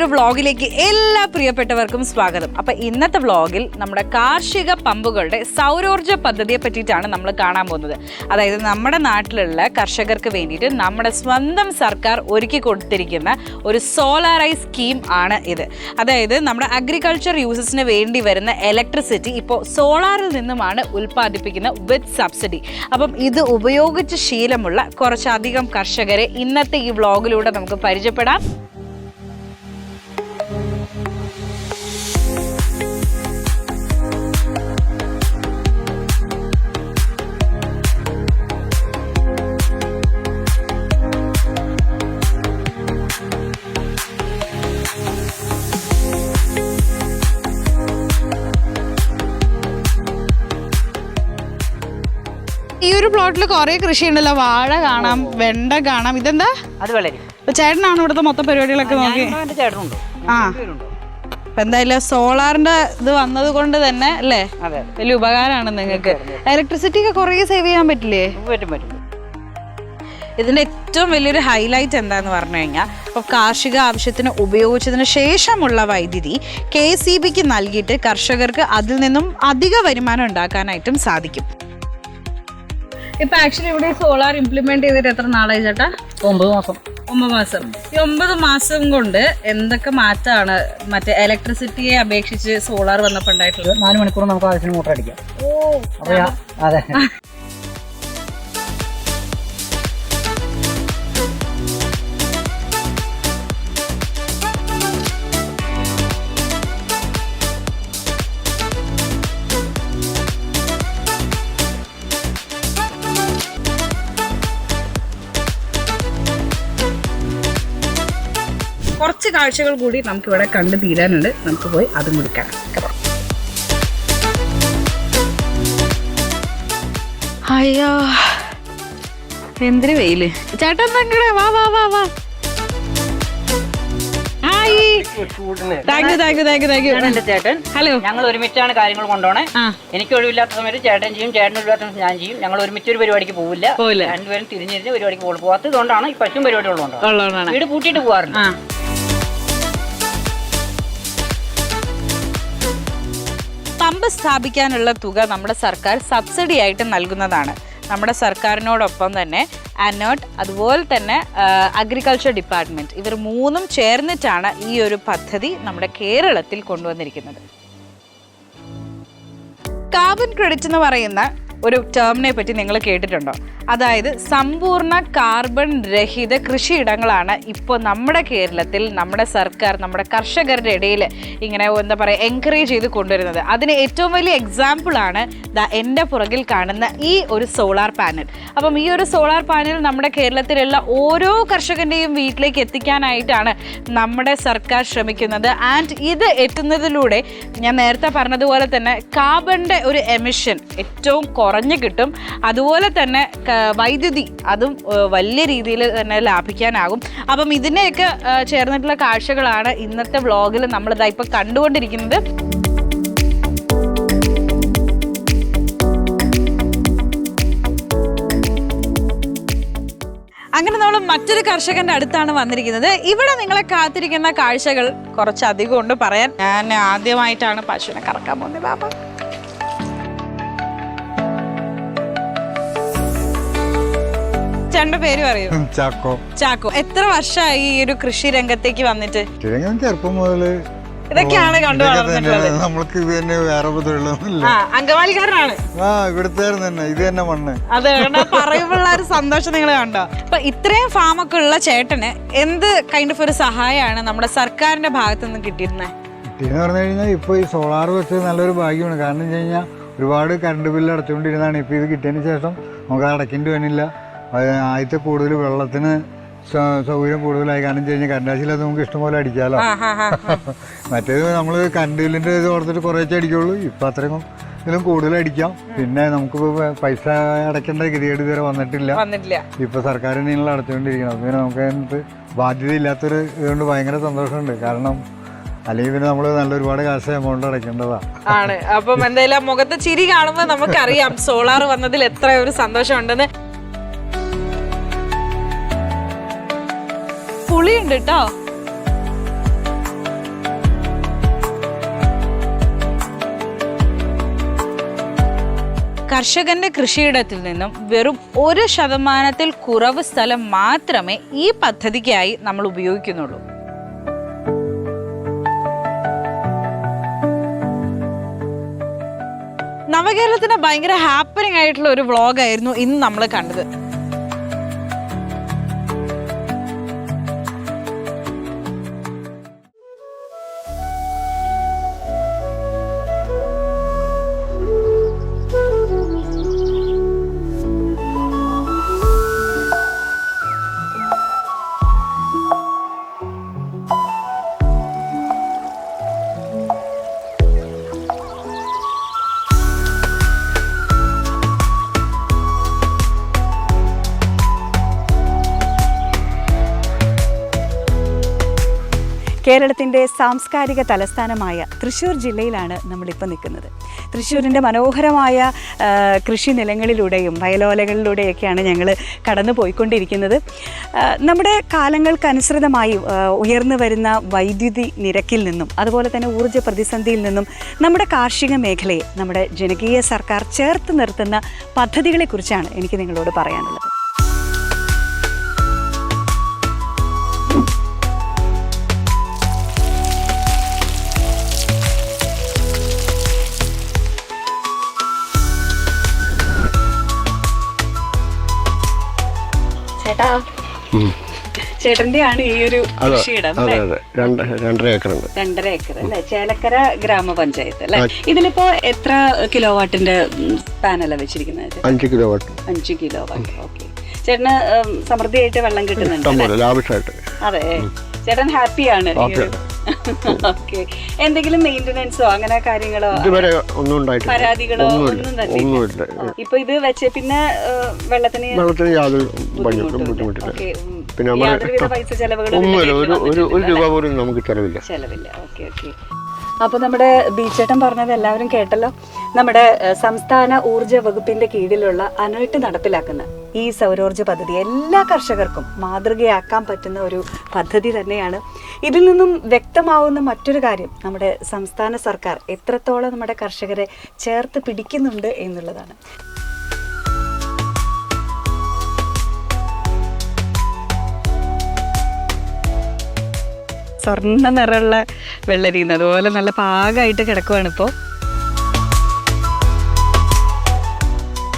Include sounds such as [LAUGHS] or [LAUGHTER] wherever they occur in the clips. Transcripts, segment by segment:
പുതിയൊരു വ്ളോഗിലേക്ക് എല്ലാ പ്രിയപ്പെട്ടവർക്കും സ്വാഗതം. അപ്പൊ ഇന്നത്തെ വ്ളോഗിൽ നമ്മുടെ കാർഷിക പമ്പുകളുടെ സൗരോർജ പദ്ധതിയെ പറ്റിയിട്ടാണ് നമ്മൾ കാണാൻ പോകുന്നത്. അതായത് നമ്മുടെ നാട്ടിലുള്ള കർഷകർക്ക് വേണ്ടിയിട്ട് നമ്മുടെ സ്വന്തം സർക്കാർ ഒരുക്കി കൊടുത്തിരിക്കുന്ന ഒരു സോളാറൈസ് സ്കീം ആണ് ഇത്. അതായത് നമ്മുടെ അഗ്രികൾച്ചർ യൂസസിന് വേണ്ടി വരുന്ന ഇലക്ട്രിസിറ്റി ഇപ്പോൾ സോളാറിൽ നിന്നുമാണ് ഉൽപ്പാദിപ്പിക്കുന്ന വിത്ത് സബ്സിഡി. അപ്പം ഇത് ഉപയോഗിച്ച് ശീലമുള്ള കുറച്ചധികം കർഷകരെ ഇന്നത്തെ ഈ വ്ളോഗിലൂടെ നമുക്ക് പരിചയപ്പെടാം. ഒരു പ്ലോട്ടിൽ കുറെ കൃഷി ഉണ്ടല്ലോ വാഴ കാണാം വെണ്ട കാണാം. ഇതെന്താ? അത് വളരും ഇപ്പൊ ചേട്ടനാണ് ഇവിടുത്തെ മൊത്തം പരിപാടികളൊക്കെ നോക്കി? ഞാനുണ്ടോ എന്റെ ചേട്ടനുണ്ടോ. ആ. എന്തായാലും സോളാറിന്റെ ഇത് വന്നത് കൊണ്ട് തന്നെ അല്ലേ? അതെ വലിയ ഉപകാരമാണ് നിങ്ങൾക്ക്. ഇലക്ട്രിസിറ്റി ഒക്കെ കുറേ സേവ് ചെയ്യാൻ പറ്റില്ലേ? പറ്റും പറ്റും. ഇതിന്റെ ഏറ്റവും വലിയൊരു ഹൈലൈറ്റ് എന്താന്ന് പറഞ്ഞു കഴിഞ്ഞാൽ ഇപ്പോൾ കാർഷിക ആവശ്യത്തിന് ഉപയോഗിച്ചതിന് ശേഷമുള്ള വൈദ്യുതി കെ സി ബിക്ക് നൽകിയിട്ട് കർഷകർക്ക് അതിൽ നിന്നും അധിക വരുമാനം ഉണ്ടാക്കാനായിട്ടും സാധിക്കും. ഇപ്പൊ ആക്ച്വലി ഇവിടെ സോളാർ ഇംപ്ലിമെന്റ് ചെയ്തിട്ട് എത്ര നാളായി ചേട്ടാ? ഒമ്പത് മാസം. ഒമ്പത് മാസം. ഈ ഒമ്പത് മാസം കൊണ്ട് എന്തൊക്കെ മാറ്റമാണ്? മറ്റേ ഇലക്ട്രിസിറ്റിയെ അപേക്ഷിച്ച് സോളാർ വന്നപ്പോൾ ഉണ്ടായിട്ടുള്ളത്? നാല് മണിക്കൂർ നമുക്ക് ആവശ്യത്തിന് മോട്ടർ അടിക്കാം. ഓ അതെ. കുറച്ച് കാഴ്ചകൾ കൂടി നമുക്കിവിടെ കണ്ടു തീരാനുണ്ട്. നമുക്ക് പോയി അതും കൂടി കാണാം. കേട്ടോ. അയ്യോ എന്തിനു വെയിൽ? ചേട്ടൻ തങ്ങടെ വാ വാ വാ വാ. ചേട്ടൻ. ഹലോ ഞങ്ങൾ ഒരുമിച്ചാണ് കാര്യങ്ങൾ കൊണ്ടുപോണേ. എനിക്ക് ഒഴിവില്ലാത്ത സമയത്ത് ചേട്ടൻ ചെയ്യും ചേട്ടൻ ഒഴിവില്ലാത്ത സമയത്ത് ഞാൻ ചെയ്യും. ഞങ്ങൾ ഒരുമിച്ച് ഒരു പരിപാടിക്ക് പോവില്ല. രണ്ടുപേരും തിരിഞ്ഞിരിഞ്ഞ് പരിപാടിക്ക് പോകാത്തതുകൊണ്ടാണ് പോകാത്തത് കൊണ്ടാണ് ഈ പശുവും പരിപാടികളുണ്ടോ വീട് പൂട്ടിയിട്ട് പോകാറുണ്ട് പമ്പ് സ്ഥാപിക്കാനുള്ള തുക നമ്മുടെ സർക്കാർ സബ്സിഡി ആയിട്ട് നൽകുന്നതാണ്. നമ്മുടെ സർക്കാരിനോടൊപ്പം തന്നെ അനോട്ട് അതുപോലെ തന്നെ അഗ്രികൾച്ചർ ഡിപ്പാർട്ട്മെന്റ് ഇവർ മൂന്നും ചേർന്നിട്ടാണ് ഈ ഒരു പദ്ധതി നമ്മുടെ കേരളത്തിൽ കൊണ്ടുവന്നിരിക്കുന്നത്. കാർബൺ ക്രെഡിറ്റ് എന്ന് പറയുന്ന ഒരു ടേമിനെ പറ്റി നിങ്ങൾ കേട്ടിട്ടുണ്ടോ? അതായത് സമ്പൂർണ കാർബൺ രഹിത കൃഷിയിടങ്ങളാണ് ഇപ്പോൾ നമ്മുടെ കേരളത്തിൽ നമ്മുടെ സർക്കാർ നമ്മുടെ കർഷകരുടെ ഇടയിൽ ഇങ്ങനെ എന്താ പറയുക എൻകറേജ് ചെയ്ത് കൊണ്ടുവരുന്നത്. അതിന് ഏറ്റവും വലിയ എക്സാമ്പിളാണ് എന്റെ പുറകിൽ കാണുന്ന ഈ ഒരു സോളാർ പാനൽ അപ്പം ഈ ഒരു സോളാർ പാനൽ നമ്മുടെ കേരളത്തിലുള്ള ഓരോ കർഷകന്റെയും വീട്ടിലേക്ക് എത്തിക്കാനായിട്ടാണ് നമ്മുടെ സർക്കാർ ശ്രമിക്കുന്നത്. ആൻഡ് ഇത് എത്തുന്നതിലൂടെ ഞാൻ നേരത്തെ പറഞ്ഞതുപോലെ തന്നെ കാർബണിന്റെ ഒരു എമിഷൻ ഏറ്റവും കുറഞ്ഞു കിട്ടും. അതുപോലെ തന്നെ വൈദ്യുതി അതും വലിയ രീതിയിൽ തന്നെ ലാഭിക്കാനാകും. അപ്പം ഇതിനെയൊക്കെ ചേർന്നിട്ടുള്ള കാഴ്ചകളാണ് ഇന്നത്തെ വ്ളോഗിൽ നമ്മളിതാ ഇപ്പം കണ്ടുകൊണ്ടിരിക്കുന്നത്. അങ്ങനെ നമ്മൾ മറ്റൊരു കർഷകന്റെ അടുത്താണ് വന്നിരിക്കുന്നത്. ഇവിടെ നിങ്ങളെ കാത്തിരിക്കുന്ന കാഴ്ചകൾ കുറച്ചധികം ഉണ്ട് പറയാൻ. ഞാൻ ആദ്യമായിട്ടാണ് പശുവിനെ കറക്കാൻ പോകുന്നത് ബാബ ചേട്ടന്റെ പേര് പറയൂ ചാക്കോ. ചാക്കോ. എത്ര വർഷമായി ഈ ഒരു കൃഷി രംഗത്തേക്ക് വന്നിട്ട്? കിഴങ്ങൻ ചെറുപ്പം മുതൽ ഇതൊക്കെയാണ് കണ്ടു നമ്മൾക്ക് ഇത് തന്നെ വേറെ തൊഴിലൊന്നുമില്ല അങ്കമാലിക്കാരനാണ്. ആ ഇവിടുത്തെ തന്നെ. ഇത് തന്നെ മണ്ണ്. അതെ പറയുമ്പോഴുള്ള ഒരു സന്തോഷം നിങ്ങൾ കണ്ടോ? അപ്പൊ ഇത്രയും ഫാമൊക്കെ ഉള്ള ചേട്ടന് എന്ത് കൈൻഡ് ഓഫ് ഒരു സഹായമാണ് നമ്മുടെ സർക്കാരിന്റെ ഭാഗത്തു നിന്ന് കിട്ടിയിരുന്നത് കിട്ടിയെന്ന് പറഞ്ഞു കഴിഞ്ഞാൽ ഇപ്പോൾ ഈ സോളാർ വെച്ചത് നല്ലൊരു ഭാഗ്യമാണ്. കാരണം വെച്ച് കഴിഞ്ഞാൽ ഒരുപാട് കറണ്ട് ബില്ല് അടച്ചുകൊണ്ടിരുന്നതാണ് ഇപ്പോൾ ഇത് കിട്ടിയതിന് ശേഷം നമുക്ക് അടയ്ക്കേണ്ടി വന്നില്ല. ആദ്യത്തെ കൂടുതൽ വെള്ളത്തിന് സൗകര്യം കൂടുതലായി. കാരണം വെച്ച് കഴിഞ്ഞാൽ ആശയില്ലാതെ നമുക്ക് ഇഷ്ടംപോലെ അടിക്കാമല്ലോ മറ്റേത് നമ്മൾ കണ്ടിലിന്റെ ഇത് ഓർത്തിട്ട് കുറേച്ചേ അടിക്കുള്ളൂ. ഇപ്പം അത്രയും ഇതിലും കൂടുതൽ അടിക്കാം. പിന്നെ നമുക്ക് പൈസ അടയ്ക്കേണ്ട ഗതികേട് ഇതുവരെ വന്നിട്ടില്ല. ഇപ്പൊ സർക്കാർ നിങ്ങൾ അടച്ചുകൊണ്ടിരിക്കണം പിന്നെ നമുക്ക് അതിനകത്ത് ബാധ്യത ഇല്ലാത്തൊരു ഇതുകൊണ്ട് ഭയങ്കര സന്തോഷമുണ്ട്. കാരണം അല്ലെങ്കിൽ പിന്നെ നമ്മൾ നല്ല ഒരുപാട് കാശ് എമൗണ്ട് അടയ്ക്കേണ്ടതാ. ആണ്. അപ്പം എന്തായാലും മുഖത്ത് മുഖത്തെ ചിരി കാണുമ്പോൾ നമുക്കറിയാം. സോളാർ വന്നതിൽ എത്ര ഒരു സന്തോഷം ഉണ്ടെന്ന് പുളിയുണ്ട് കേട്ടോ കർഷകന്റെ കൃഷിയിടത്തിൽ നിന്നും വെറും ഒരു ശതമാനത്തിൽ കുറവ് സ്ഥലം മാത്രമേ ഈ പദ്ധതിക്കായി നമ്മൾ ഉപയോഗിക്കുന്നുള്ളൂ. നവകേരളത്തിന് ഭയങ്കര ഹാപ്പനിങ് ആയിട്ടുള്ള ഒരു വ്ളോഗായിരുന്നു ഇന്ന് നമ്മൾ കണ്ടത്. കേരളത്തിന്റെ സാംസ്കാരിക തലസ്ഥാനമായ തൃശ്ശൂർ ജില്ലയിലാണ് നമ്മളിപ്പോൾ നിൽക്കുന്നത്. തൃശ്ശൂരിന്റെ മനോഹരമായ കൃഷി നിലങ്ങളിലൂടെയും വയലോലകളിലൂടെയൊക്കെയാണ് ഞങ്ങൾ കടന്നു പോയിക്കൊണ്ടിരിക്കുന്നത്. നമ്മുടെ കാലങ്ങൾക്കനുസൃതമായി ഉയർന്നു വരുന്ന വൈദ്യുതി നിരക്കിൽ നിന്നും അതുപോലെ തന്നെ ഊർജ പ്രതിസന്ധിയിൽ നിന്നും നമ്മുടെ കാർഷിക മേഖലയെ നമ്മുടെ ജനകീയ സർക്കാർ ചേർത്ത് നിർത്തുന്ന പദ്ധതികളെക്കുറിച്ചാണ് എനിക്ക് നിങ്ങളോട് പറയാനുള്ളത്. ചേട്ടാ ചേട്ടന്റെയാണ് ഈ ഒരു കൃഷിയിടം അതെ അല്ലേ? അതെ. രണ്ട് രണ്ടര രണ്ടര ഏക്കർ അല്ലേ? ചേലക്കര ഗ്രാമപഞ്ചായത്ത് അല്ലെ? ഇതിലിപ്പോ എത്ര കിലോ വാട്ടിന്റെ പാനല വെച്ചിരിക്കുന്നത്? അഞ്ച് കിലോ വാട്ട് അഞ്ച് കിലോ വാട്ട് ഓക്കെ. ചേട്ടന് സമൃദ്ധിയായിട്ട് വെള്ളം കിട്ടുന്നുണ്ട് ലാവിഷായിട്ട്. അതെ. ചേട്ടൻ ഹാപ്പിയാണ്. ഓക്കെ. എന്തെങ്കിലും മെയിന്റനൻസോ അങ്ങനെ കാര്യങ്ങളോ? ഇതുവരെ ഒന്നും ഉണ്ടായിട്ടില്ല. പരാതികളോ ഒന്നും തന്നെ ഇപ്പൊ ഇത് വെച്ച് പിന്നെ വെള്ളത്തിന് വെള്ളത്തിന് യാതൊരു ബുദ്ധിമുട്ടില്ല. പിന്നെ പൈസ ഒരു രൂപ പോലും നമുക്ക് ചെലവില്ല. ചെലവില്ല. Okay okay. അപ്പോൾ നമ്മുടെ ബീച്ചേട്ടൻ പറഞ്ഞത് എല്ലാവരും കേട്ടല്ലോ. നമ്മുടെ സംസ്ഥാന ഊർജ വകുപ്പിന്റെ കീഴിലുള്ള അനേട്ട് നടപ്പിലാക്കുന്ന ഈ സൗരോർജ പദ്ധതി എല്ലാ കർഷകർക്കും മാതൃകയാക്കാൻ പറ്റുന്ന ഒരു പദ്ധതി തന്നെയാണ്. ഇതിൽ നിന്നും വ്യക്തമാവുന്ന മറ്റൊരു കാര്യം നമ്മുടെ സംസ്ഥാന സർക്കാർ എത്രത്തോളം നമ്മുടെ കർഷകരെ ചേർത്ത് പിടിക്കുന്നുണ്ട് എന്നുള്ളതാണ്. സ്വർണ നിറമുള്ള വെള്ളരിന്ന് അതുപോലെ നല്ല പാകമായിട്ട് കിടക്കുവാണ്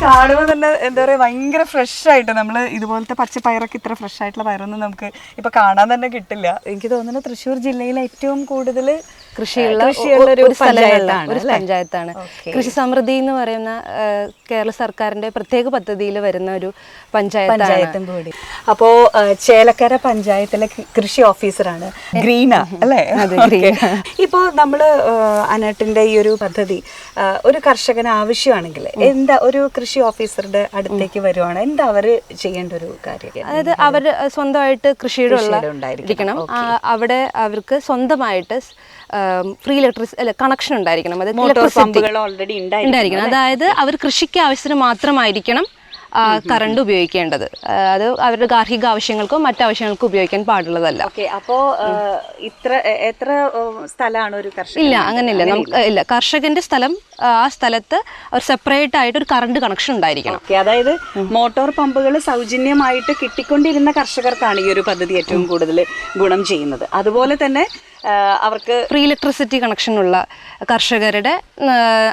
കാണുമ്പോൾ തന്നെ എന്താ പറയുക ഭയങ്കര ഫ്രഷ് ആയിട്ട് നമ്മൾ ഇതുപോലത്തെ പച്ച പയറൊക്കെ ഇത്ര ഫ്രഷ് ആയിട്ടുള്ള പയറൊന്നും നമുക്ക് ഇപ്പൊ കാണാൻ തന്നെ കിട്ടില്ല. എനിക്ക് തോന്നുന്നു തൃശ്ശൂർ ജില്ലയിലെ ഏറ്റവും കൂടുതൽ കൃഷിയുള്ള കൃഷിയുള്ള ഒരു പഞ്ചായത്താണ് ഒരു പഞ്ചായത്താണ്. കൃഷി സമൃദ്ധി എന്ന് പറയുന്ന കേരള സർക്കാരിന്റെ പ്രത്യേക പദ്ധതിയിൽ വരുന്ന ഒരു പഞ്ചായത്തും കൂടി. അപ്പോ ചേലക്കര പഞ്ചായത്തിലെ കൃഷി ഓഫീസറാണ് ഗ്രീന അല്ലേ. [LAUGHS] ഇപ്പോ നമ്മൾ അനട്ടിന്റെ ഈ ഒരു പദ്ധതി ഒരു കർഷകന് ആവശ്യമാണെങ്കിൽ എന്താ ഒരു കൃഷി ഓഫീസറുടെ അടുത്തേക്ക് വരുവാണ്. എന്താ അവർ ചെയ്യേണ്ട ഒരു കാര്യം? അതായത് അവർ സ്വന്തമായിട്ട് കൃഷിയുടെ ഉണ്ടായിരിക്കണം. ഇരിക്കണം. അവിടെ അവർക്ക് സ്വന്തമായിട്ട് ഫ്രീ ഇലക്ട്രിക് അല്ല കണക്ഷൻ ഉണ്ടായിരിക്കണം. അതായത് ഓൾറെഡി ഉണ്ടായിരിക്കണം അതായത് അവർ കൃഷിക്ക് ആവശ്യത്തിന് മാത്രമായിരിക്കണം. കറണ്ട് ഉപയോഗിക്കേണ്ടത്. അത് അവരുടെ ഗാർഹിക ആവശ്യങ്ങൾക്കോ മറ്റു ആവശ്യങ്ങൾക്കോ ഉപയോഗിക്കാൻ പാടുള്ളതല്ല. ഓക്കെ അപ്പോ ഇത്ര എത്ര സ്ഥലമാണ് ഒരു കർഷകൻ ഇല്ല അങ്ങനെയില്ല. നമുക്ക് ഇല്ല കർഷകന്റെ സ്ഥലം ആ സ്ഥലത്ത് ഒരു സെപ്പറേറ്റ് ആയിട്ട് ഒരു കറണ്ട് കണക്ഷൻ ഉണ്ടായിരിക്കണം. അതായത് മോട്ടോർ പമ്പുകൾ സൗജന്യമായിട്ട് കിട്ടിക്കൊണ്ടിരുന്ന കർഷകർക്കാണ് ഈ ഒരു പദ്ധതി ഏറ്റവും കൂടുതൽ ഗുണം ചെയ്യുന്നത്. അതുപോലെ തന്നെ അവർക്ക് ഫ്രീ ഇലക്ട്രിസിറ്റി കണക്ഷൻ ഉള്ള കർഷകരുടെ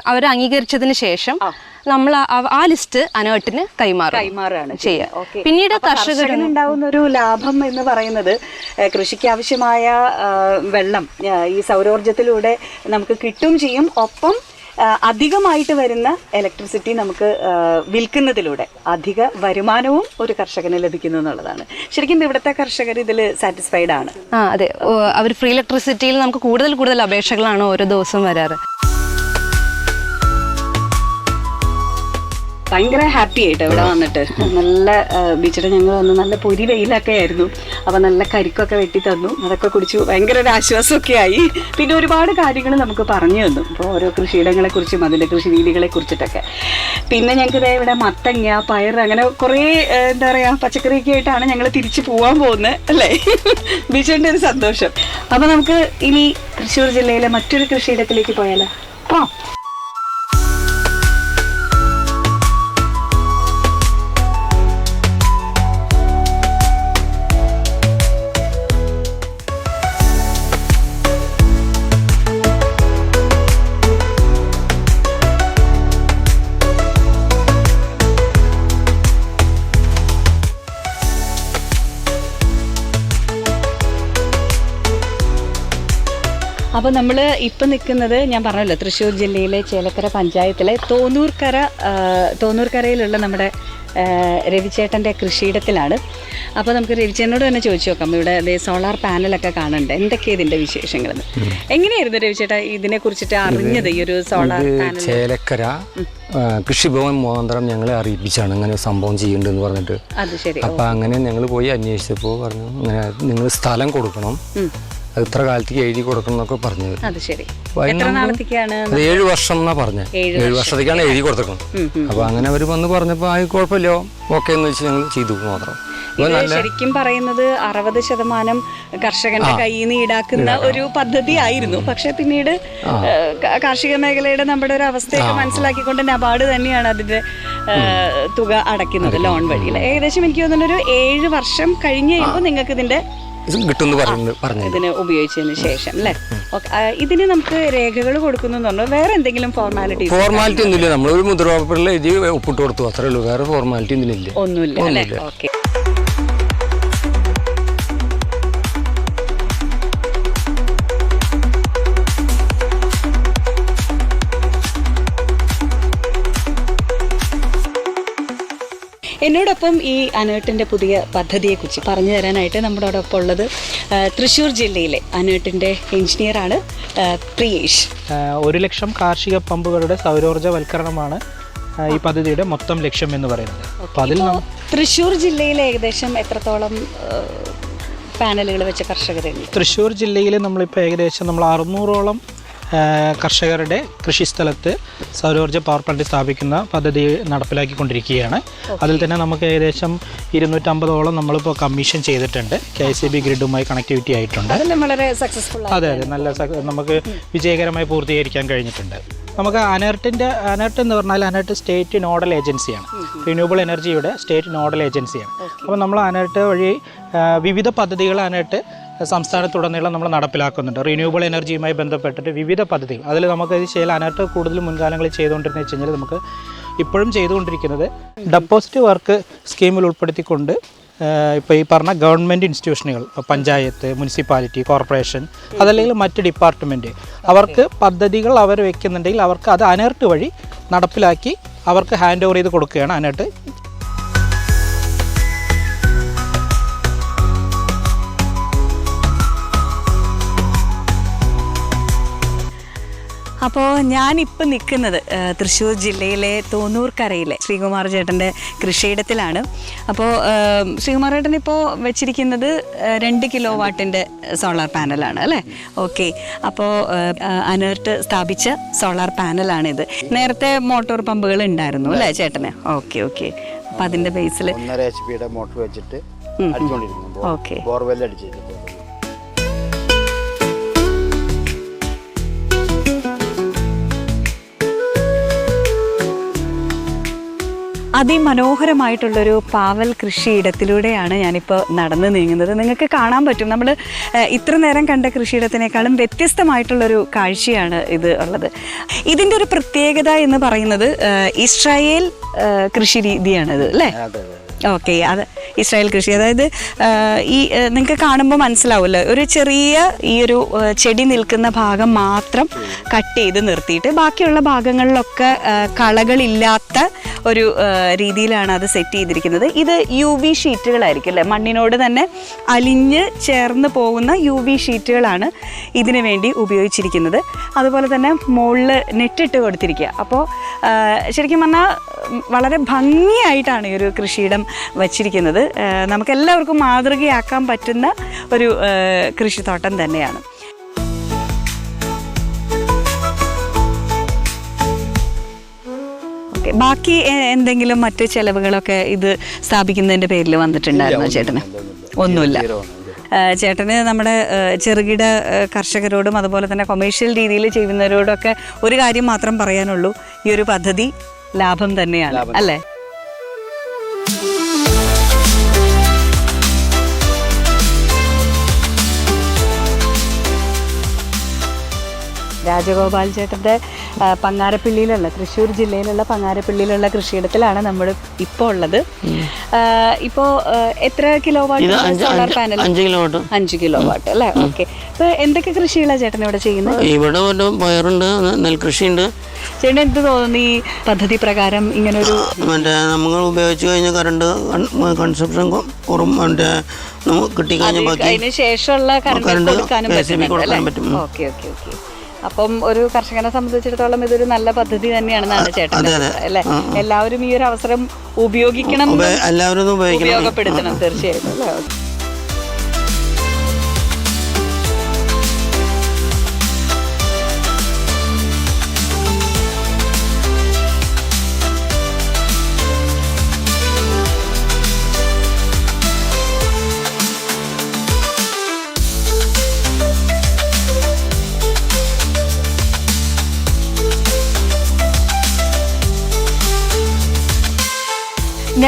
അവർ അംഗീകരിച്ചതിന് ശേഷം നമ്മൾ ആ- ലിസ്റ്റ് അനേട്ടിന് കൈമാറും കൈമാറുകയാണ് ചെയ്യുക പിന്നീട് കർഷകർ ഉണ്ടാവുന്ന ഒരു ലാഭം എന്ന് പറയുന്നത് കൃഷിക്ക് ആവശ്യമായ വെള്ളം ഈ സൗരോർജത്തിലൂടെ നമുക്ക് കിട്ടും ചെയ്യും. ഒപ്പം അധികമായിട്ട് വരുന്ന ഇലക്ട്രിസിറ്റി നമുക്ക് വിൽക്കുന്നതിലൂടെ അധിക വരുമാനവും ഒരു കർഷകന് ലഭിക്കുന്നു എന്നുള്ളതാണ്. ശരിക്കും ഇവിടുത്തെ കർഷകർ ഇതിൽ സാറ്റിസ്ഫൈഡ് ആണ്. ആ അതെ. അവർ ഫ്രീ ഇലക്ട്രിസിറ്റിയിൽ നമുക്ക് കൂടുതൽ കൂടുതൽ അപേക്ഷകളാണ് ഓരോ ദിവസവും വരാറ്. ഭയങ്കര ഹാപ്പി ആയിട്ട് ഇവിടെ വന്നിട്ട്. നല്ല ബീച്ചിട്ട് ഞങ്ങൾ വന്ന് നല്ല പൊരി വെയിലൊക്കെ ആയിരുന്നു. അപ്പൊ നല്ല കരിക്കൊക്കെ വെട്ടി തന്നു. അതൊക്കെ കുടിച്ചു. ഭയങ്കര ഒരു ആശ്വാസമൊക്കെ ആയി. പിന്നെ ഒരുപാട് കാര്യങ്ങൾ നമുക്ക് പറഞ്ഞു തന്നു. ഇപ്പോൾ ഓരോ കൃഷിയിടങ്ങളെ കുറിച്ചും അതിന്റെ കൃഷി രീതികളെ കുറിച്ചിട്ടൊക്കെ. പിന്നെ ഞങ്ങൾക്ക് ഇതേ ഇവിടെ മത്തങ്ങ പയർ അങ്ങനെ കുറേ എന്താ പറയാ പച്ചക്കറിയൊക്കെ ആയിട്ടാണ് ഞങ്ങൾ തിരിച്ചു പോകാൻ പോകുന്നത് അല്ലേ? ബീച്ചിന്റെ ഒരു സന്തോഷം. അപ്പോൾ നമുക്ക് ഇനി തൃശ്ശൂർ ജില്ലയിലെ മറ്റൊരു കൃഷിയിടത്തിലേക്ക് പോയാലോ? ആ അപ്പോൾ നമ്മൾ ഇപ്പം നിൽക്കുന്നത് ഞാൻ പറഞ്ഞല്ലോ തൃശ്ശൂർ ജില്ലയിലെ ചേലക്കര പഞ്ചായത്തിലെ തോന്നൂർക്കര തോന്നൂർക്കരയിലുള്ള നമ്മുടെ രവിചേട്ടന്റെ കൃഷിയിടത്തിലാണ്. അപ്പോൾ നമുക്ക് രവിചേട്ടനോട് തന്നെ ചോദിച്ചു നോക്കാം. ഇവിടെ അതേ സോളാർ പാനലൊക്കെ കാണുന്നുണ്ട്. എന്തൊക്കെയാണ് ഇതിന്റെ വിശേഷങ്ങളെന്ന്? എങ്ങനെയായിരുന്നു രവിചേട്ടാ ഇതിനെ കുറിച്ചിട്ട് അറിഞ്ഞത് ഈ ഒരു സോളാർ പാനൽ ചേലക്കര കൃഷിഭവൻ മുഖാന്തരം ഞങ്ങളെ അറിയിപ്പിച്ചാണ് ഇങ്ങനെ ഒരു സംഭവം ചെയ്യുന്നുണ്ടെന്ന് പറഞ്ഞിട്ട്. അത് ശരി. അപ്പം അങ്ങനെ ഞങ്ങൾ പോയി അന്വേഷിച്ചപ്പോൾ പറഞ്ഞു ഇങ്ങനെ നിങ്ങൾ സ്ഥലം കൊടുക്കണം. അത് ഇത്ര കാലത്തേക്ക് എഴുതി കൊടുക്കണം എന്നൊക്കെ പറഞ്ഞത്. അത് ശരി. എത്ര നമ്മൾ നാളത്തേക്കാണ് അത് ഏഴ് വർഷം എന്നാ പറഞ്ഞത് ഏഴ് വർഷത്തേക്കാണ് എഴുതി കൊടുത്തേക്കുന്നത് അപ്പൊ അങ്ങനെ അവർ വന്ന് പറഞ്ഞപ്പോൾ ആ കുഴപ്പമില്ല. ഓക്കെ എന്ന് വെച്ച് ഞങ്ങൾ ചെയ്തു മാത്രം. ശരിക്കും പറയുന്നത് അറുപത് ശതമാനം കർഷകന്റെ കയ്യിൽ നിന്ന് ഈടാക്കുന്ന ഒരു പദ്ധതി ആയിരുന്നു. പക്ഷെ പിന്നീട് കാർഷിക മേഖലയുടെ നമ്മുടെ ഒരു അവസ്ഥയൊക്കെ മനസ്സിലാക്കിക്കൊണ്ട് നബാർഡ് തന്നെയാണ് അതിന്റെ തുക അടയ്ക്കുന്നത് ലോൺ വഴിയിൽ. ഏകദേശം എനിക്ക് തോന്നുന്നു ഒരു ഏഴ് വർഷം കഴിഞ്ഞ് കഴിയുമ്പോൾ നിങ്ങൾക്ക് ഇതിന്റെ ഇത് കിട്ടുമെന്ന് പറയുന്നത് പറഞ്ഞു ഇതിന് ഉപയോഗിച്ചതിന് ശേഷം അല്ലേ ഇതിന് നമുക്ക് രേഖകൾ കൊടുക്കുന്നു വേറെ എന്തെങ്കിലും ഫോർമാലിറ്റീസ് ഫോർമാലിറ്റി ഒന്നുമില്ല. നമ്മൾ ഒരു മുദ്രപേപ്പറിൽ എഴുതി ഒപ്പിട്ട് കൊടുത്തു. അത്രേ ഉള്ളൂ. വേറെ ഫോർമാലിറ്റി ഒന്നുമില്ല. ഒന്നുമില്ല. ഓക്കെ. എന്നോടൊപ്പം ഈ അനേട്ടിന്റെ പുതിയ പദ്ധതിയെക്കുറിച്ച് പറഞ്ഞു തരാനായിട്ട് നമ്മുടെ ഒപ്പം ഉള്ളത് തൃശ്ശൂർ ജില്ലയിലെ അനേട്ടിന്റെ എഞ്ചിനീയറാണ് പ്രിയേഷ്. ഒരു ലക്ഷം കാർഷിക പമ്പുകളുടെ സൗരോർജവൽക്കരണമാണ് ഈ പദ്ധതിയുടെ മൊത്തം ലക്ഷ്യം എന്ന് പറയുന്നത്. അപ്പോൾ അതിൽ തൃശ്ശൂർ ജില്ലയിൽ ഏകദേശം എത്രത്തോളം പാനലുകൾ വെച്ച കർഷകരുണ്ട്? തൃശ്ശൂർ ജില്ലയിൽ നമ്മളിപ്പോൾ ഏകദേശം നമ്മൾ അറുന്നൂറോളം കർഷകരുടെ കൃഷിസ്ഥലത്ത് സൗരോർജ പവർ പ്ലാന്റ് സ്ഥാപിക്കുന്ന പദ്ധതി നടപ്പിലാക്കിക്കൊണ്ടിരിക്കുകയാണ്. അതിൽ തന്നെ നമുക്ക് ഏകദേശം ഇരുന്നൂറ്റമ്പതോളം നമ്മളിപ്പോൾ കമ്മീഷൻ ചെയ്തിട്ടുണ്ട്. കെ എസ് ബി ഗ്രിഡുമായി കണക്ടിവിറ്റി ആയിട്ടുണ്ട്. വളരെ സക്സസ്ഫുൾ അതെ അതെ. നല്ല നമുക്ക് വിജയകരമായി പൂർത്തീകരിക്കാൻ കഴിഞ്ഞിട്ടുണ്ട്. നമുക്ക് അനർട്ടിന്റെ അനർട്ട് എന്ന് പറഞ്ഞാൽ അനർട്ട് സ്റ്റേറ്റ് നോഡൽ ഏജൻസിയാണ് റിന്യൂവബിൾ എനർജിയുടെ സ്റ്റേറ്റ് നോഡൽ ഏജൻസിയാണ് അപ്പോൾ നമ്മൾ അനർട്ട് വഴി വിവിധ പദ്ധതികൾ അനർട്ട് സംസ്ഥാനത്തുടനീളം നമ്മൾ നടപ്പിലാക്കുന്നുണ്ട്. റിന്യൂവബിൾ എനർജിയുമായി ബന്ധപ്പെട്ടിട്ട് വിവിധ പദ്ധതികൾ. അതിൽ നമുക്ക് അനർട്ട് കൂടുതൽ മുൻകാലങ്ങളിൽ ചെയ്തുകൊണ്ടിരുന്നത് വെച്ച് കഴിഞ്ഞാൽ നമുക്ക് ഇപ്പോഴും ചെയ്തുകൊണ്ടിരിക്കുന്നത്. ഡെപ്പോസിറ്റ് വർക്ക് സ്കീമിൽ ഉൾപ്പെടുത്തിക്കൊണ്ട് ഇപ്പോൾ ഈ പറഞ്ഞ ഗവൺമെന്റ് ഇൻസ്റ്റിറ്റ്യൂഷനുകൾ പഞ്ചായത്ത് മുനിസിപ്പാലിറ്റി കോർപ്പറേഷൻ അതല്ലെങ്കിൽ മറ്റ് ഡിപ്പാർട്ട്മെന്റ് അവർക്ക് പദ്ധതികൾ അവർ വെക്കുന്നുണ്ടെങ്കിൽ അവർക്ക് അത് അനേർട്ട് വഴി നടപ്പിലാക്കി അവർക്ക് ഹാൻഡ് ഓവർ ചെയ്ത് കൊടുക്കുകയാണ് അനേർട്ട് അപ്പോൾ ഞാനിപ്പോൾ നിൽക്കുന്നത് തൃശ്ശൂർ ജില്ലയിലെ തോന്നൂർക്കരയിലെ ശ്രീകുമാർ ചേട്ടന്റെ കൃഷിയിടത്തിലാണ്. അപ്പോൾ ശ്രീകുമാർ ചേട്ടൻ ഇപ്പോൾ വെച്ചിരിക്കുന്നത് രണ്ട് കിലോ വാട്ടിന്റെ സോളാർ പാനലാണ് അല്ലേ? ഓക്കെ. അപ്പോൾ അനേർട്ട് സ്ഥാപിച്ച സോളാർ പാനലാണിത്. നേരത്തെ മോട്ടോർ പമ്പുകൾ ഉണ്ടായിരുന്നു അല്ലേ ചേട്ടന്? Okay okay. അപ്പോൾ അതിന്റെ ബേസിൽ മോട്ടർ വെച്ചിട്ട് ഓക്കെ. ബോർവെൽ അതിമനോഹരമായിട്ടുള്ളൊരു പാവൽ കൃഷിയിടത്തിലൂടെയാണ് ഞാനിപ്പോൾ നടന്നു നീങ്ങുന്നത്. നിങ്ങൾക്ക് കാണാൻ പറ്റും. നമ്മൾ ഇത്ര നേരം കണ്ട കൃഷിയിടത്തിനേക്കാളും വ്യത്യസ്തമായിട്ടുള്ളൊരു കാഴ്ചയാണ് ഇത് ഉള്ളത്. ഇതിന്റെ ഒരു പ്രത്യേകത എന്ന് പറയുന്നത് ഇസ്രായേൽ കൃഷി രീതിയാണിത് അല്ലേ? ഓക്കെ അത് ഇസ്രായേൽ കൃഷി. അതായത് ഈ നിങ്ങൾക്ക് കാണുമ്പോൾ മനസ്സിലാവുമല്ലോ ഒരു ചെറിയ ഈ ഒരു ചെടി നിൽക്കുന്ന ഭാഗം മാത്രം കട്ട് ചെയ്ത് നിർത്തിയിട്ട് ബാക്കിയുള്ള ഭാഗങ്ങളിലൊക്കെ കളകളില്ലാത്ത ഒരു രീതിയിലാണ് അത് സെറ്റ് ചെയ്തിരിക്കുന്നത്. ഇത് യു വി ഷീറ്റുകളായിരിക്കും അല്ലേ? മണ്ണിനോട് തന്നെ അലിഞ്ഞ് ചേർന്ന് പോകുന്ന യു വി ഷീറ്റുകളാണ് ഇതിനു വേണ്ടി ഉപയോഗിച്ചിരിക്കുന്നത്. അതുപോലെ തന്നെ മുകളിൽ നെറ്റിട്ട് കൊടുത്തിരിക്കുക. അപ്പോൾ ശരിക്കും പറഞ്ഞാൽ വളരെ ഭംഗിയായിട്ടാണ് ഈ ഒരു കൃഷിയിടം വച്ചിരിക്കുന്നത്. നമുക്ക് നമുക്കെല്ലാവർക്കും മാതൃകയാക്കാൻ പറ്റുന്ന ഒരു കൃഷിത്തോട്ടം തന്നെയാണ്. ഓക്കെ ബാക്കി എന്തെങ്കിലും മറ്റു ചെലവുകളൊക്കെ ഇത് സ്ഥാപിക്കുന്നതിന്റെ പേരിൽ വന്നിട്ടുണ്ടായിരുന്നോ ചേട്ടന്? ഒന്നുമില്ല ചേട്ടന് നമ്മുടെ ചെറുകിട കർഷകരോടും അതുപോലെ തന്നെ കൊമേഴ്ഷ്യൽ രീതിയിൽ ചെയ്യുന്നവരോടൊക്കെ ഒരു കാര്യം മാത്രം പറയാനുള്ളൂ. ഈ ഒരു പദ്ധതി ലാഭം തന്നെയാണ്. അല്ലേ? രാജഗോപാൽ ചേട്ടന്റെ പങ്ങാരപ്പള്ളിയിലുള്ള തൃശ്ശൂർ ജില്ലയിലുള്ള പങ്ങാരപ്പള്ളിയിലുള്ള കൃഷിയിടത്തിലാണ് നമ്മൾ ഇപ്പോൾ ഉള്ളത്. ഇപ്പോൾ എത്ര കിലോ വാട്ട് സോളാർ പാനൽ അഞ്ച് കിലോ വാട്ട് അഞ്ച് കിലോ വാട്ട് അല്ലേ ഓക്കെ അപ്പോൾ എന്തൊക്കെ കൃഷികളാണ് ചേട്ടൻ ഇവിടെ ചെയ്യുന്നത്? ഇവിടെ പയറുണ്ട് നെൽകൃഷിയുണ്ട്. ചേട്ടൻ എന്ത് തോന്നുന്നു? ഈ പദ്ധതി പ്രകാരം ഇങ്ങനൊരു മറ്റേ നമ്മൾ ഉപയോഗിച്ച് കഴിഞ്ഞ കറണ്ട് കൺസപ്ഷൻ കുറവും മറ്റേ നമുക്ക് കിട്ടിക്കഴിഞ്ഞാൽ ബാക്കി അതിന് ശേഷമുള്ള കറണ്ട് കൊടുക്കാനും പറ്റും. ഓക്കെ ഓക്കെ ഓക്കെ അപ്പം ഒരു കർഷകനെ സംബന്ധിച്ചിടത്തോളം ഇതൊരു നല്ല പദ്ധതി തന്നെയാണെന്നാണ് ചേട്ടൻ. അല്ലേ? എല്ലാവരും ഈ ഒരു അവസരം ഉപയോഗിക്കണം എല്ലാവരും ഉപയോഗപ്പെടുത്തണം തീർച്ചയായിട്ടും. അല്ലേ?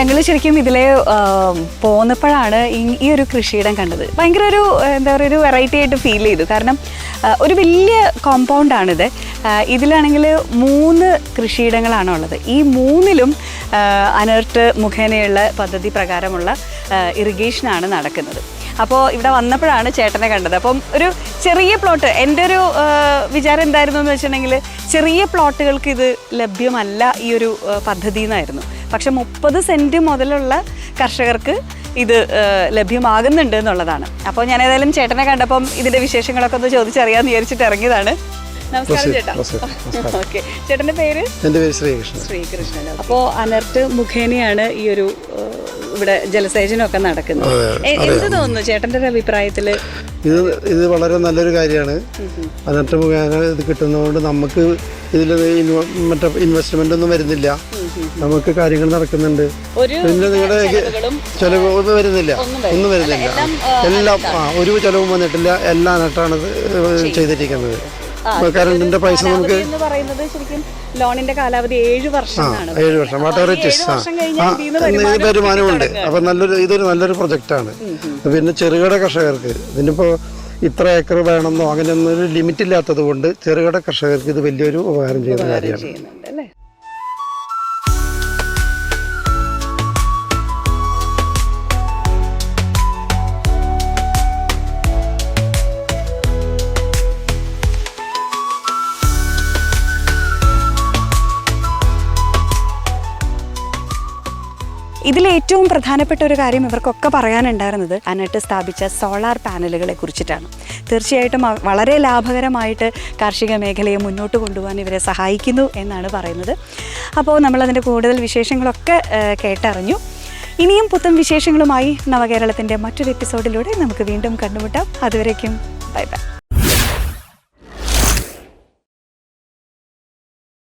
ഞങ്ങൾ ശരിക്കും ഇതിലെ പോന്നപ്പോഴാണ് ഈ- ഒരു കൃഷിയിടം കണ്ടത്. ഭയങ്കര ഒരു എന്താ പറയുക ഒരു വെറൈറ്റി ആയിട്ട് ഫീൽ ചെയ്തു. കാരണം ഒരു വലിയ കോമ്പൗണ്ടാണിത് ഇതിലാണെങ്കിൽ മൂന്ന് കൃഷിയിടങ്ങളാണ് ഉള്ളത് ഈ മൂന്നിലും അനർട്ട് മുഖേനയുള്ള പദ്ധതി പ്രകാരമുള്ള ഇറിഗേഷനാണ് നടക്കുന്നത്. അപ്പോൾ ഇവിടെ വന്നപ്പോഴാണ് ചേട്ടനെ കണ്ടത്. അപ്പം ഒരു ചെറിയ പ്ലോട്ട് എന്റെ ഒരു വിചാരം എന്തായിരുന്നു എന്ന് വെച്ചിട്ടുണ്ടെങ്കിൽ ചെറിയ പ്ലോട്ടുകൾക്ക് ഇത് ലഭ്യമല്ല ഈ ഒരു പദ്ധതി എന്നായിരുന്നു പക്ഷെ മുപ്പത് സെന്റ് മുതലുള്ള കർഷകർക്ക് ഇത് ലഭ്യമാകുന്നുണ്ട് എന്നുള്ളതാണ്. അപ്പോൾ ഞാൻ ഏതായാലും ചേട്ടനെ കണ്ടപ്പം ഇതിന്റെ വിശേഷങ്ങളൊക്കെ ഒന്ന് ചോദിച്ചറിയാമെന്ന് വിചാരിച്ചിട്ട് ഇറങ്ങിയതാണ്. നമസ്കാരം ചേട്ടാ. [LAUGHS] ഓക്കെ. ചേട്ടന്റെ പേര്? എന്റെ പേര് ശ്രീകൃഷ്ണൻ. ശ്രീകൃഷ്ണൻ. അപ്പോൾ അനർട്ട് മുഖേനയാണ് ഈ ഒരു ഇവിടെ ജലസേചനമൊക്കെ നടക്കുന്നത് നടക്കുന്നു എന്ത് തോന്നുന്നു ചേട്ടന്റെ ഒരു അഭിപ്രായത്തിൽ ഇത് ഇത് വളരെ നല്ലൊരു കാര്യമാണ്. അതിനകത്ത് മുഖേന ഇത് കിട്ടുന്നതുകൊണ്ട് നമുക്ക് ഇതിൽ മറ്റേ ഇൻവെസ്റ്റ്മെന്റ് ഒന്നും വരുന്നില്ല. നമുക്ക് കാര്യങ്ങൾ നടക്കുന്നുണ്ട്. പിന്നെ നിങ്ങളുടെ ചെലവ് ഒന്നും വരുന്നില്ല. ഒന്നും വരുന്നില്ല. എല്ലാം ആ ഒരു ചെലവും വന്നിട്ടില്ല. എല്ലാം നട്ടാണ് ചെയ്തിരിക്കുന്നത്. കറണ്ടിന്റെ പൈസ നമുക്ക് എന്ന് പറയുന്നത് ശരിക്കും ലോണിന്റെ കാലാവധി ഏഴ് വർഷം. ഏഴ് വരുമാനമുണ്ട്. അപ്പൊ നല്ലൊരു ഇതൊരു നല്ലൊരു പ്രൊജക്റ്റാണ്. പിന്നെ ചെറുകിട കർഷകർക്ക് ഇതിനിപ്പോ ഇത്ര ഏക്കർ വേണമെന്നോ അങ്ങനെയൊന്നും ഒരു ലിമിറ്റ് ഇല്ലാത്തത് കൊണ്ട് ചെറുകിട കർഷകർക്ക് ഇത് വലിയൊരു ഉപകാരം ചെയ്യുന്ന കാര്യമാണ്. ഇതിൽ ഏറ്റവും പ്രധാനപ്പെട്ട ഒരു കാര്യം ഇവർക്കൊക്കെ പറയാനുണ്ടായിരുന്നത് അനട്ട് സ്ഥാപിച്ച സോളാർ പാനലുകളെ കുറിച്ചിട്ടാണ്. തീർച്ചയായിട്ടും വളരെ ലാഭകരമായിട്ട് കാർഷിക മേഖലയെ മുന്നോട്ട് കൊണ്ടുപോകാൻ ഇവരെ സഹായിക്കുന്നു എന്നാണ് പറയുന്നത്. അപ്പോൾ നമ്മളതിന്റെ കൂടുതൽ വിശേഷങ്ങളൊക്കെ കേട്ടറിഞ്ഞു. ഇനിയും പുത്തൻ വിശേഷങ്ങളുമായി നവകേരളത്തിന്റെ മറ്റൊരു എപ്പിസോഡിലൂടെ നമുക്ക് വീണ്ടും കണ്ടുമുട്ടാം. അതുവരേക്കും ബൈ ബൈ.